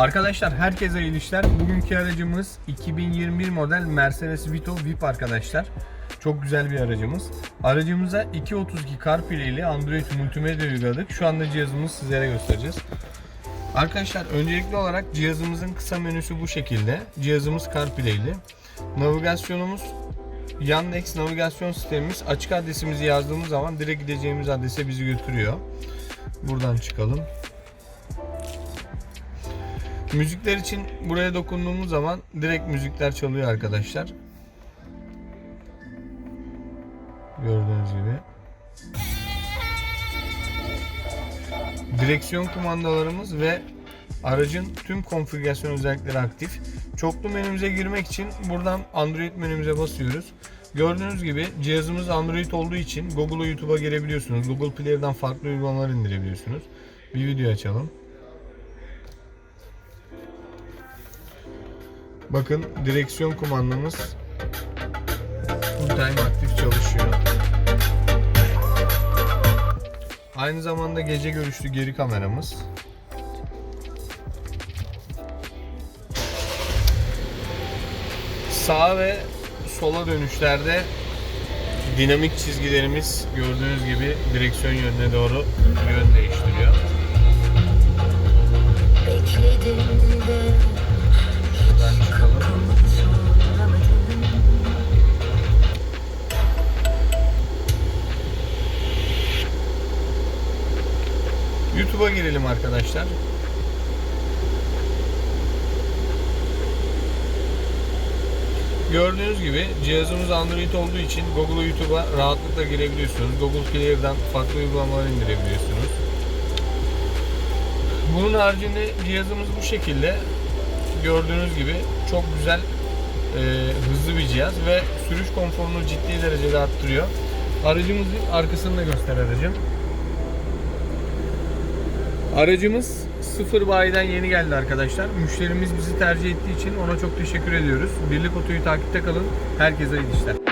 Arkadaşlar herkese iyi işler. Bugünkü aracımız 2021 model Mercedes Vito VIP arkadaşlar. Çok güzel bir aracımız. Aracımıza 232 CarPlay ile Android multimedya uyguladık. Şu anda cihazımızı sizlere göstereceğiz. Arkadaşlar öncelikli olarak cihazımızın kısa menüsü bu şekilde. Cihazımız CarPlay'li. Navigasyonumuz Yandex navigasyon sistemimiz açık adresimizi yazdığımız zaman direkt gideceğimiz adrese bizi götürüyor. Buradan çıkalım. Müzikler için buraya dokunduğumuz zaman direkt müzikler çalıyor arkadaşlar. Gördüğünüz gibi. Direksiyon kumandalarımız ve aracın tüm konfigürasyon özellikleri aktif. Çoklu menümüze girmek için buradan Android menümüze basıyoruz. Gördüğünüz gibi cihazımız Android olduğu için Google'a YouTube'a girebiliyorsunuz. Google Play'den farklı uygulamalar indirebiliyorsunuz. Bir video açalım. Bakın direksiyon kumandamız full time aktif çalışıyor. Aynı zamanda gece görüşlü geri kameramız. Sağa ve sola dönüşlerde dinamik çizgilerimiz gördüğünüz gibi direksiyon yönüne doğru yön değiştiriyor. Bekledim YouTube'a girelim arkadaşlar. Gördüğünüz gibi cihazımız Android olduğu için Google YouTube'a rahatlıkla girebiliyorsunuz. Google Play'den farklı uygulamalar indirebiliyorsunuz. Bunun haricinde cihazımız bu şekilde. Gördüğünüz gibi çok güzel e, hızlı bir cihaz ve sürüş konforunu ciddi derecede arttırıyor. Aracımızın arkasını da göster aracım. Aracımız sıfır bayiden yeni geldi arkadaşlar. Müşterimiz bizi tercih ettiği için ona çok teşekkür ediyoruz. Birlik Oto'yu takipte kalın. Herkese iyi işler.